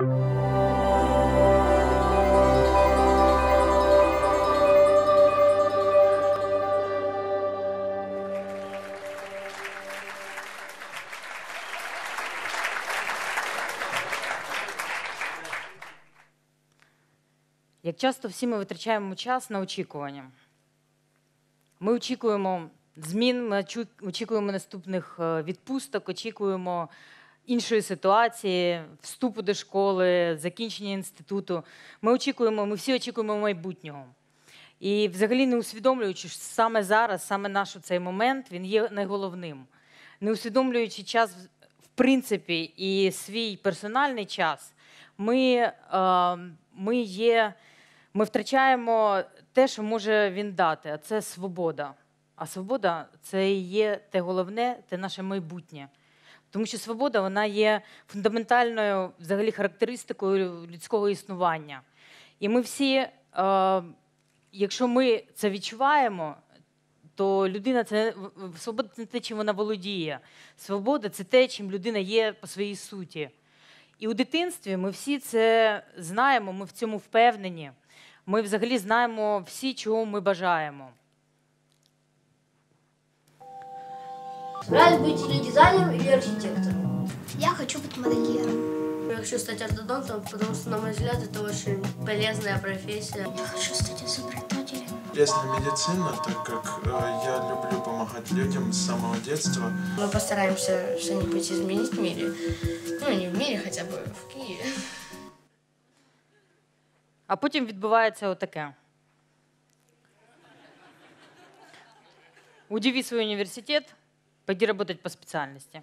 Як часто всі ми витрачаємо час на очікування. Ми очікуємо змін, ми очікуємо наступних е, відпусток, очікуємо іншої ситуації, вступу до школи, закінчення інституту. Ми очікуємо, ми всі очікуємо майбутнього. І взагалі не усвідомлюючи, що саме зараз, саме наш цей момент, він є найголовним. Не усвідомлюючи час, в- принципі, і свій персональний час, ми, е, ми є. Ми втрачаємо те, що може він дати, а це свобода. А свобода це і є те головне, те наше майбутнє. Тому що свобода вона є фундаментальною взагалі характеристикою людського існування. І ми всі, е, якщо ми це відчуваємо, то людина це свобода це те, чим вона володіє. Свобода це те, чим людина є по своїй суті. І у дитинстві ми всі це знаємо, ми в цьому впевнені. Ми взагалі знаємо всі, чого ми бажаємо. Нравится быть или дизайнером, или архитектором. Я хочу быть модельером. Я хочу стать ортодонтом, потому что, на мой взгляд, это очень полезная профессия. Я хочу стать изобретателем. Интересна медицина, так как э, я люблю помогать людям с самого детства. Мы постараемся что-нибудь изменить в мире. Ну, не в мире, хотя бы в Киеве. А потім відбувається отаке. Удиви свій університет, пойди работать по спеціальності.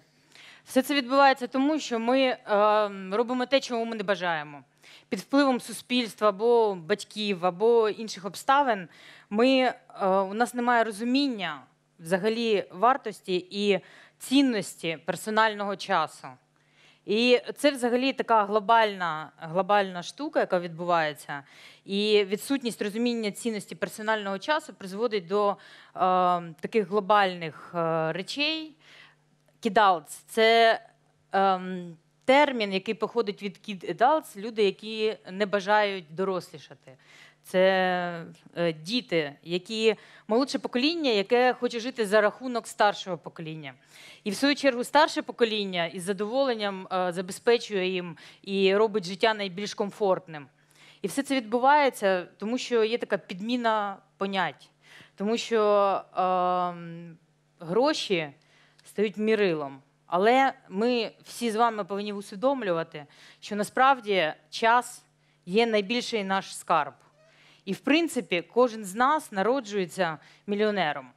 Все це відбувається тому, що ми е, робимо те, чого ми не бажаємо. Під впливом суспільства або батьків, або інших обставин, ми, е, у нас немає розуміння взагалі вартості і цінності персонального часу. І це взагалі така глобальна, глобальна штука, яка відбувається. І відсутність розуміння цінності персонального часу призводить до е, таких глобальних е, речей. Кідалц це ем, термін, який походить від кідалц, люди, які не бажають дорослішати. Це е, діти, які молодше покоління, яке хоче жити за рахунок старшого покоління. І в свою чергу старше покоління із задоволенням е, забезпечує їм і робить життя найбільш комфортним. І все це відбувається, тому що є така підміна понять, тому що ем, гроші стають мірилом. Але ми всі з вами повинні усвідомлювати, що насправді час є найбільший наш скарб. І, в принципі, кожен з нас народжується мільйонером,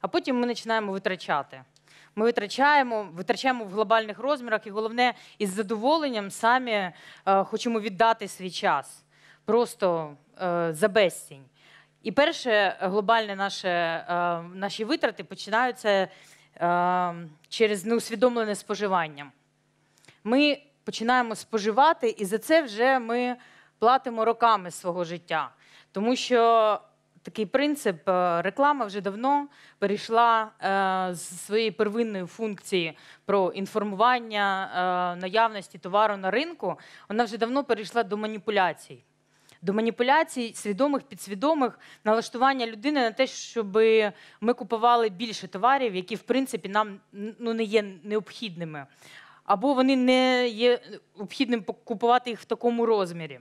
а потім ми починаємо витрачати. Ми витрачаємо, витрачаємо в глобальних розмірах, і головне, із задоволенням самі е, хочемо віддати свій час, просто е, за безцінь. І перше глобальне наше, е, наші витрати починаються е, через неусвідомлене споживання. Ми починаємо споживати, і за це вже ми платимо роками свого життя. Тому що такий принцип е, реклама вже давно перейшла е, з своєї первинної функції про інформування е, наявності товару на ринку. Вона вже давно перейшла до маніпуляцій. До маніпуляцій свідомих, підсвідомих, налаштування людини на те, щоб ми купували більше товарів, які в принципі нам ну, не є необхідними, або вони не є необхідним купувати їх в такому розмірі.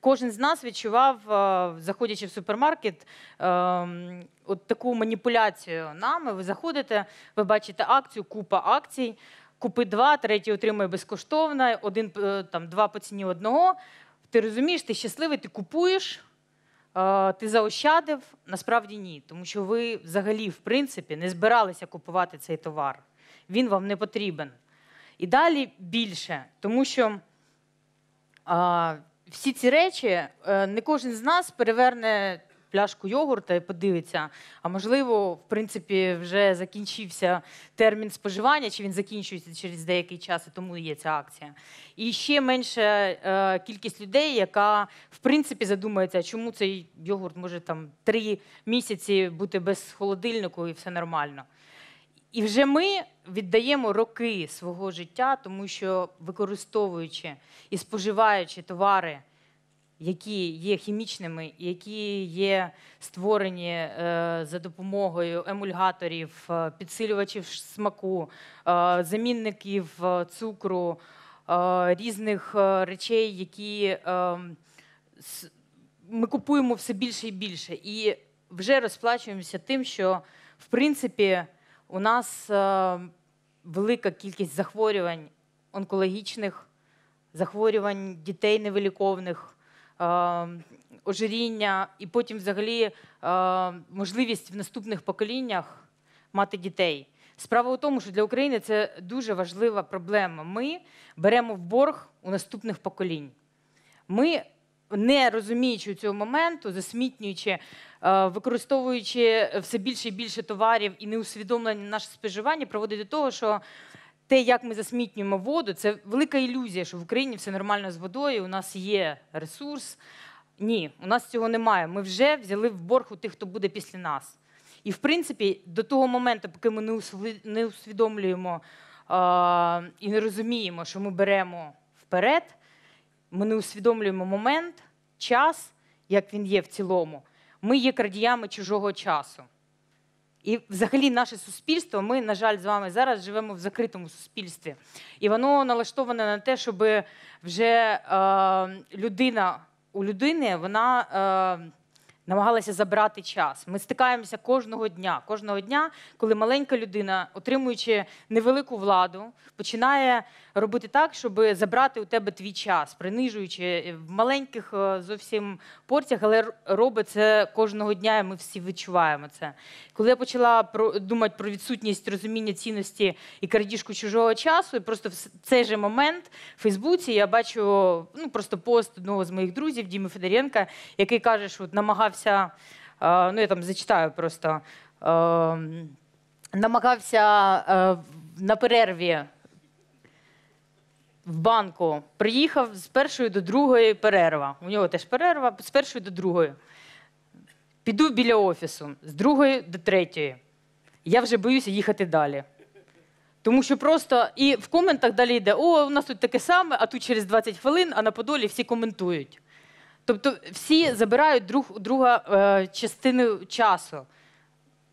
Кожен з нас відчував, е, заходячи в супермаркет, е, от таку маніпуляцію нами. Ви заходите, ви бачите акцію, купа акцій. Купи два, третій отримує безкоштовно, один е, там два по ціні одного. Ти розумієш, ти щасливий, ти купуєш, ти заощадив. Насправді ні, тому що ви взагалі, в принципі, не збиралися купувати цей товар. Він вам не потрібен. І далі більше, тому що всі ці речі е, не кожен з нас переверне пляшку йогурта і подивиться. А можливо, в принципі, вже закінчився термін споживання, чи він закінчується через деякий час, і тому є ця акція. І ще менша е, кількість людей, яка в принципі задумається, чому цей йогурт може там три місяці бути без холодильнику і все нормально. І вже ми віддаємо роки свого життя, тому що використовуючи і споживаючи товари, які є хімічними, які є створені е, за допомогою емульгаторів, е, підсилювачів смаку, е, замінників цукру, різних речей, які ми купуємо все більше і більше. І вже розплачуємося тим, що в принципі у нас велика кількість захворювань онкологічних, захворювань дітей невиліковних, ожиріння, і потім взагалі е, можливість в наступних поколіннях мати дітей. Справа у тому, що для України це дуже важлива проблема. Ми беремо в борг у наступних поколінь. Ми, не розуміючи цього моменту, засмітнюючи, е, використовуючи все більше і більше товарів і неусвідомлення наше споживання, приводить до того, що те, як ми засмітнюємо воду, це велика ілюзія, що в Україні все нормально з водою, у нас є ресурс. Ні, у нас цього немає. Ми вже взяли в борг у тих, хто буде після нас. І в принципі, до того моменту, поки ми не усвідомлюємо а, і не розуміємо, що ми беремо вперед, ми не усвідомлюємо момент, час, як він є в цілому. Ми є крадіями чужого часу. І взагалі наше суспільство, ми, на жаль, з вами зараз живемо в закритому суспільстві. І воно налаштоване на те, щоб вже е, людина у людини вона е, намагалася забрати час. Ми стикаємося кожного дня. Кожного дня, коли маленька людина, отримуючи невелику владу, починає робити так, щоб забрати у тебе твій час, принижуючи в маленьких е, зовсім порціях, але робить це кожного дня, і ми всі відчуваємо це. Коли я почала думати про відсутність розуміння цінності і крадіжку чужого часу, і просто в цей же момент в Фейсбуці я бачу ну просто пост одного з моїх друзів Діми Федоренка, який каже, що от намагався, е, ну я там зачитаю просто. е, Намагався е, на перерві в банку приїхав з першої до другої перерва. У нього теж перерва з першої до другої. Піду біля офісу з другої до третьої. Я вже боюся їхати далі. Тому що просто і в коментах далі йде: о, у нас тут таке саме, а тут через 20 хвилин, а на Подолі всі коментують. Тобто всі забирають друг у друга е, частину часу.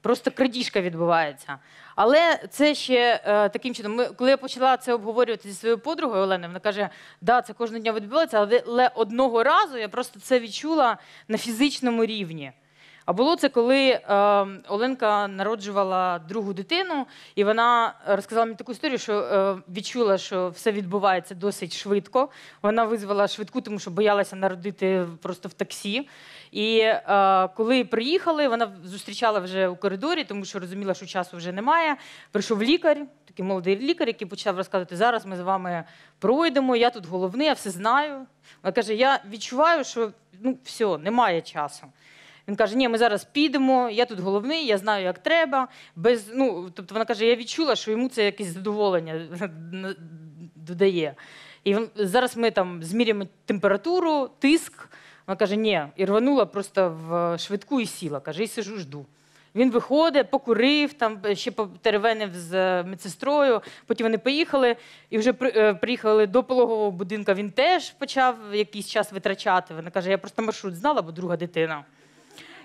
Просто крадіжка відбувається. Але це ще е, таким чином. Ми, коли я почала це обговорювати зі своєю подругою Оленою, вона каже: да, це кожного дня відбувається, але, одного разу я просто це відчула на фізичному рівні. А було це, коли е, Оленка народжувала другу дитину, і вона розказала мені таку історію, що е, відчула, що все відбувається досить швидко. Вона визвала швидку, тому що боялася народити просто в таксі. І е, коли приїхали, вона зустрічала вже у коридорі, тому що розуміла, що часу вже немає. Прийшов лікар, такий молодий лікар, який почав розказувати: зараз ми з вами пройдемо, я тут головний, я все знаю. Вона каже: я відчуваю, що ну все, немає часу. Він каже: Ні, ми зараз підемо, я тут головний, я знаю, як треба. Без, ну, тобто вона каже, я відчула, що йому це якесь задоволення додає. І зараз ми там зміряємо температуру, тиск. Вона каже, ні, і рванула просто в швидку і сіла. Каже, і сижу, жду. Він виходить, покурив, там ще потеревенив з е, медсестрою. Потім вони поїхали і вже е, приїхали до пологового будинку. Він теж почав якийсь час витрачати. Вона каже, я просто маршрут знала, бо друга дитина.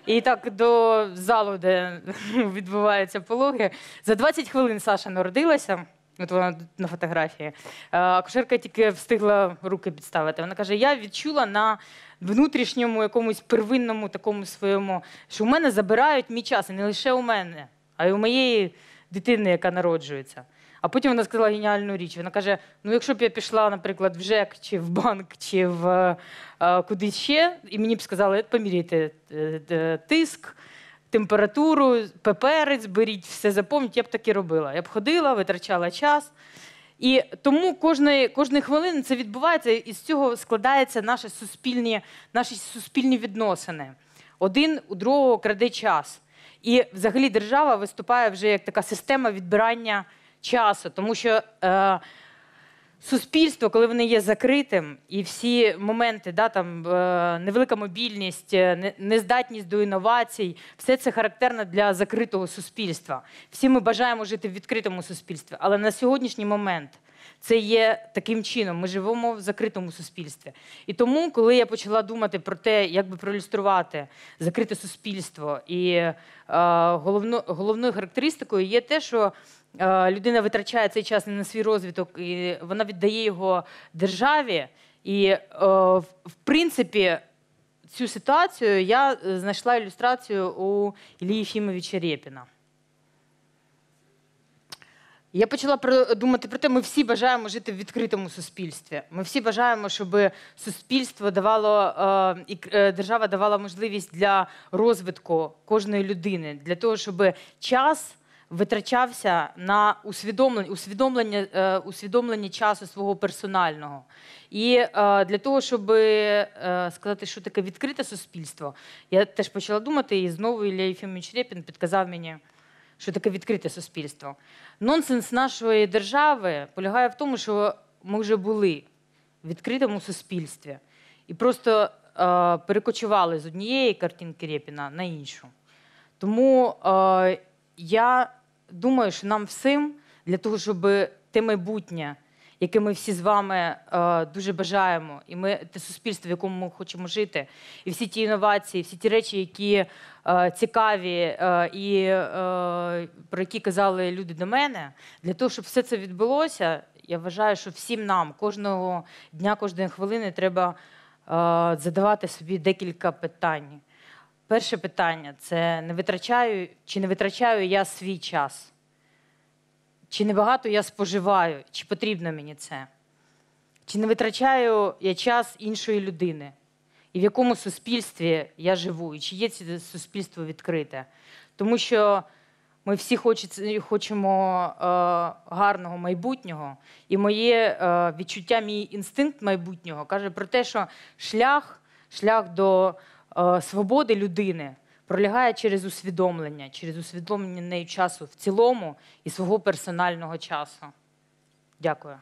І так до залу, де відбуваються пологи. За 20 хвилин Саша народилася. От вона на фотографії. Акушерка тільки встигла руки підставити. Вона каже: я відчула на внутрішньому якомусь первинному такому своєму, що у мене забирають мій час, і не лише у мене, а й у моєї дитини, яка народжується. А потім вона сказала геніальну річ. Вона каже: ну, якщо б я пішла, наприклад, в ЖЕК чи в банк, чи в е, кудись ще, і мені б сказали, поміряйте е, е, тиск, температуру, пеперець, беріть, все запомніть, я б так і робила. Я б ходила, витрачала час. І тому кожної, кожної хвилини це відбувається, і з цього складаються наші суспільні, наші суспільні відносини. Один у другого краде час. І взагалі держава виступає вже як така система відбирання часу, тому що е, суспільство, коли воно є закритим, і всі моменти, да, там, е, невелика мобільність, е, нездатність до інновацій, все це характерно для закритого суспільства. Всі ми бажаємо жити в відкритому суспільстві, але на сьогоднішній момент це є таким чином. Ми живемо в закритому суспільстві. І тому, коли я почала думати про те, як би проілюструвати закрите суспільство, і е, головно, головною характеристикою є те, що людина витрачає цей час не на свій розвиток, і вона віддає його державі. І, е, в, принципі, цю ситуацію я е, знайшла ілюстрацію у Ілії Єфімовича Рєпіна. Я почала думати про те, ми всі бажаємо жити в відкритому суспільстві. Ми всі бажаємо, щоб суспільство давало е, і е, держава давала можливість для розвитку кожної людини, для того, щоб час витрачався на усвідомлення, усвідомлення, усвідомлення часу свого персонального. І е, для того, щоб е, сказати, що таке відкрите суспільство, я теж почала думати, і знову Ілля Єфімович Рєпін підказав мені що таке відкрите суспільство. Нонсенс нашої держави полягає в тому, що ми вже були в відкритому суспільстві і просто е, перекочували з однієї картинки Рєпіна на іншу. Тому е, я думаю, що нам всім для того, щоб те майбутнє, яке ми всі з вами е, дуже бажаємо, і ми те суспільство, в якому ми хочемо жити, і всі ті інновації, всі ті речі, які е, цікаві е, і е, про які казали люди до мене, для того, щоб все це відбулося, я вважаю, що всім нам кожного дня, кожної хвилини треба е, задавати собі декілька питань. Перше питання це не витрачаю, чи не витрачаю я свій час? Чи небагато я споживаю, чи потрібно мені це? Чи не витрачаю я час іншої людини? І в якому суспільстві я живу? І чи є це суспільство відкрите? Тому що ми всі хочемо е, гарного майбутнього, і моє е, відчуття, мій інстинкт майбутнього каже про те, що шлях, шлях до свободи людини пролягає через усвідомлення, через усвідомлення нею часу в цілому і свого персонального часу. Дякую.